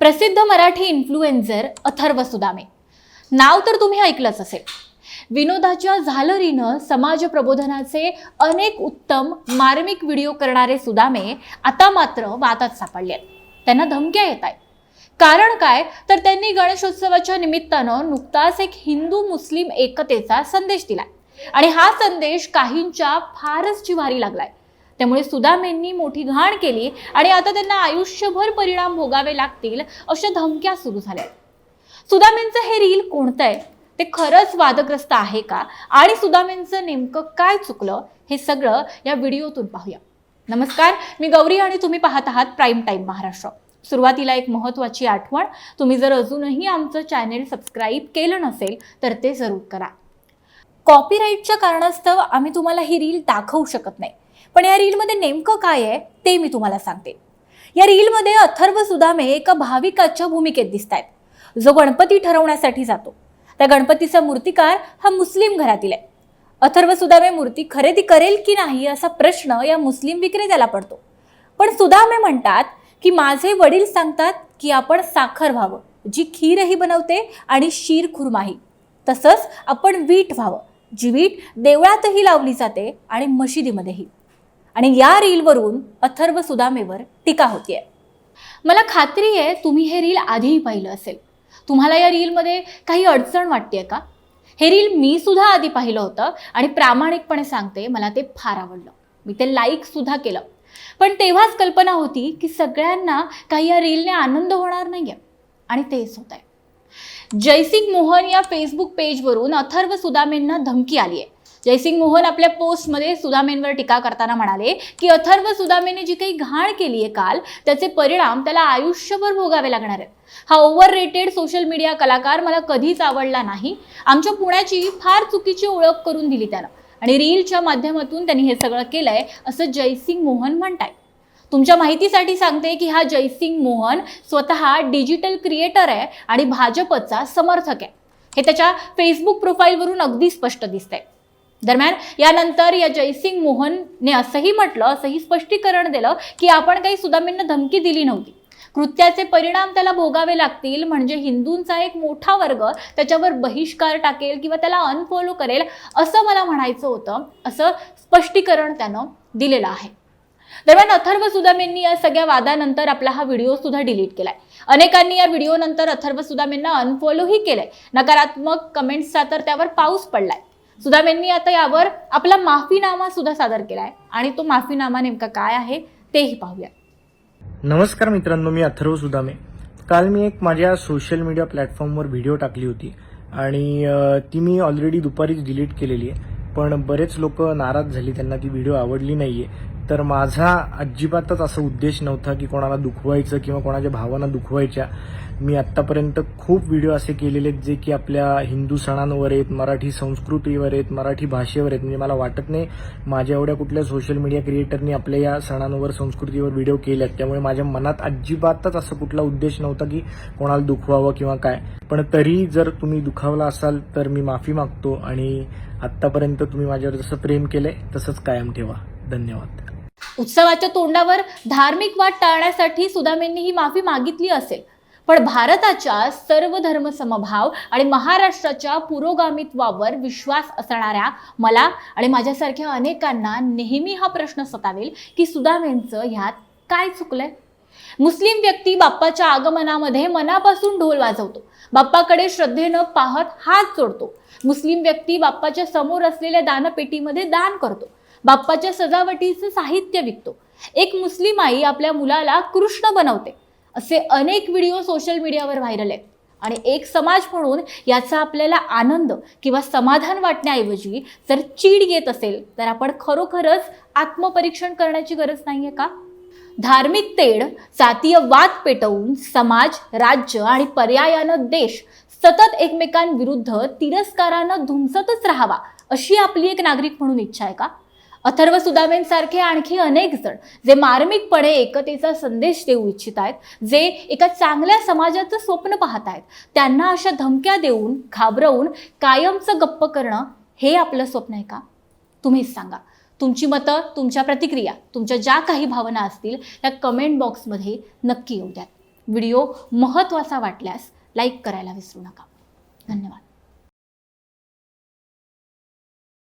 प्रसिद्ध मराठी इन्फ्लुएन्झर अथर्व सुदामे. नाव तर तुम्ही ऐकलंच असेल. विनोदाच्या झालरीनं समाज प्रबोधनाचे अनेक उत्तम मार्मिक व्हिडिओ करणारे सुदामे आता मात्र वादात सापडले आहेत. त्यांना धमक्या येत आहेत. कारण काय? तर त्यांनी गणेशोत्सवाच्या निमित्तानं नुकताच एक हिंदू मुस्लिम एकतेचा संदेश दिलाय. आणि हा संदेश काहींच्या फारच जिव्हारी लागलाय. त्यामुळे सुदामेंनी मोठी घाण केली आणि आता त्यांना आयुष्यभर परिणाम भोगावे लागतील अशा धमक्या सुरू झाल्या आहेत. सुदामेंचं हे रील कोणतं आहे ते खरंच वादग्रस्त आहे का? आणि सुदामेंचं नेमकं काय चुकलं? हे सगळं या व्हिडिओतून पाहूया. नमस्कार मी गौरी आणि तुम्ही पाहत आहात प्राईम टाईम महाराष्ट्र. सुरुवातीला एक महत्त्वाची आठवण तुम्ही जर अजूनही आमचं चॅनेल सबस्क्राईब केलं नसेल तर ते जरूर करा. कॉपीराईटच्या कारणास्तव आम्ही तुम्हाला ही रील दाखवू शकत नाही. पण या रीलमध्ये नेमकं काय आहे ते मी तुम्हाला सांगते. या रीलमध्ये अथर्व सुदामे एका भाविकाच्या भूमिकेत दिसत आहेत जो गणपती ठरवण्यासाठी जातो. त्या गणपतीचा मूर्तिकार हा मुस्लिम घरातील आहे. अथर्व सुदामे मूर्ती खरेदी करेल की नाही असा प्रश्न या मुस्लिम विक्रेत्याला पडतो. पण सुदामे म्हणतात की माझे वडील सांगतात की आपण साखर व्हावं जी खीरही बनवते आणि शीर खुर्माही. तसंच आपण वीट व्हावं जी वीट देवळातही लावली जाते आणि मशिदीमध्येही. आणि या रीलवरून अथर्व सुदामेवर टीका होतीये. मला खात्री आहे तुम्ही हे रील आधीही पाहिलं असेल. तुम्हाला या रीलमध्ये काही अडचण वाटते का? हे रील मी सुद्धा आधी पाहिलं होतं आणि प्रामाणिकपणे सांगते मला ते फार आवडलं. मी ते लाईक सुद्धा केलं. पण तेव्हाच कल्पना होती की सगळ्यांना काही या रीलने आनंद होणार नाहीये. आणि तेच होत आहे जयसिंग मोहन या फेसबुक पेजवरून अथर्व सुदामेंना धमकी आली आहे जयसिंग मोहन आपल्या पोस्टमध्ये सुदामेंवर टीका करताना म्हणाले की अथर्व सुदामेने जी काही घाण केली आहे काल त्याचे परिणाम त्याला आयुष्यभर भोगावे लागणार आहेत. हा ओव्हर रेटेड सोशल मीडिया कलाकार मला कधीच आवडला नाही. आमच्या पुण्याची फार चुकीची ओळख करून दिली त्यानं. आणि रीलच्या माध्यमातून त्यांनी हे सगळं केलंय असं जयसिंग मोहन म्हणताय तुमच्या माहितीसाठी सांगते की हा जयसिंग मोहन स्वतः डिजिटल क्रिएटर आहे आणि भाजपचा समर्थक आहे. हे त्याच्या फेसबुक प्रोफाईलवरून अगदी स्पष्ट दिसतंय. दरम्यान यानंतर या जयसिंग मोहनने असंही म्हटलं असंही स्पष्टीकरण दिलं की आपण काही सुदामींना धमकी दिली नव्हती. कृत्याचे परिणाम त्याला भोगावे लागतील म्हणजे हिंदूंचा एक मोठा वर्ग त्याच्यावर बहिष्कार टाकेल किंवा त्याला अनफॉलो करेल असं मला म्हणायचं होतं असं स्पष्टीकरण त्यानं दिलेलं आहे. दरम्यान अथर्व सुदामेंनी या सगळ्या वादानंतर आपला हा व्हिडिओ सुद्धा डिलीट केलाय. अनेकांनी या व्हिडिओ नंतर अथर्व सुदामेंना अनफॉलोही केलंय. नकारात्मक कमेंट्सचा तर त्यावर पाऊस पडलाय. सुदामेंनी आता यावर आपला माफीनामा सुद्धा सादर आहे आणि तो माफीनामा नेमका काय आहे तेही पाहूया नमस्कार मित्रांनो मी अथर्व सुदामे. काल मी एक माझ्या सोशल मीडिया प्लॅटफॉर्मवर व्हिडिओ टाकली होती. आणि ती मी ऑलरेडी दुपारीच डिलीट केलेली आहे. पण बरेच लोक नाराज झाली त्यांना ती व्हिडिओ आवडली नाहीये. तर माझा अजिबातच असा उद्देश नव्हता की कोणाला दुखवायचं किंवा कोणाच्या भावना दुखवायच्या. मी आत्तापर्यंत खूप व्हिडिओ असे केलेले आहेत जे की आपल्या हिंदू सणांवर आहेत मराठी संस्कृतीवर आहेत मराठी भाषेवर आहेत. म्हणजे मला वाटत नाही माझ्या एवढ्या कुठल्या सोशल मीडिया क्रिएटरनी आपल्या या सणांवर संस्कृतीवर व्हिडिओ केल्यात. त्यामुळे माझ्या मनात अजिबातच असं कुठला उद्देश नव्हता की कोणाला दुखवावं किंवा काय. पण तरी जर तुम्ही दुखावला असाल तर मी माफी मागतो आणि आत्तापर्यंत तुम्ही माझ्यावर जसं प्रेम केलंय तसंच कायम ठेवा. धन्यवाद. उत्सवाच्या तोंडावर धार्मिक वाद टाळण्यासाठी सुदामेंनी ही माफी मागितली असेल. पण भारताच्या सर्व धर्मसमभाव आणि महाराष्ट्राच्या पुरोगामित्वावर विश्वास असणाऱ्या मला आणि माझ्यासारख्या अनेकांना नेहमी हा प्रश्न सतावेल की सुदामेंचं ह्यात काय चुकलंय? मुस्लिम व्यक्ती बाप्पाच्या आगमनामध्ये मनापासून ढोल वाजवतो. बाप्पाकडे श्रद्धेनं पाहत हात जोडतो. मुस्लिम व्यक्ती बाप्पाच्या समोर असलेल्या दानपेटीमध्ये दान करतो. बाप्पाच्या सजावटीचं साहित्य विकतो. एक मुस्लिम आई आपल्या मुलाला कृष्ण बनवते. असे अनेक व्हिडिओ सोशल मीडियावर व्हायरल आहेत. आणि एक समाज म्हणून याचा आपल्याला आनंद किंवा समाधान वाटण्याऐवजी जर चीड येत असेल तर आपण खरोखरच आत्मपरीक्षण करण्याची गरज नाही आहे का? धार्मिक तेढ जातीय वाद पेटवून समाज राज्य आणि पर्यायानं देश सतत एकमेकांविरुद्ध तिरस्कारानं धुमसतच राहावा अशी आपली एक नागरिक म्हणून इच्छा आहे का? अथर्व सुदामेंसारखे आणखी अनेक जण जे मार्मिकपणे एकतेचा संदेश देऊ इच्छित आहेत जे एका चांगल्या समाजाचं स्वप्न पाहत आहेत त्यांना अशा धमक्या देऊन घाबरवून कायमचं गप्प करणं हे आपलं स्वप्न आहे का? तुम्हीच सांगा. तुमची मतं तुमच्या प्रतिक्रिया तुमच्या ज्या काही भावना असतील त्या कमेंट बॉक्समध्ये नक्की येऊ द्यात व्हिडिओ महत्त्वाचा वाटल्यास लाईक करायला विसरू नका. धन्यवाद.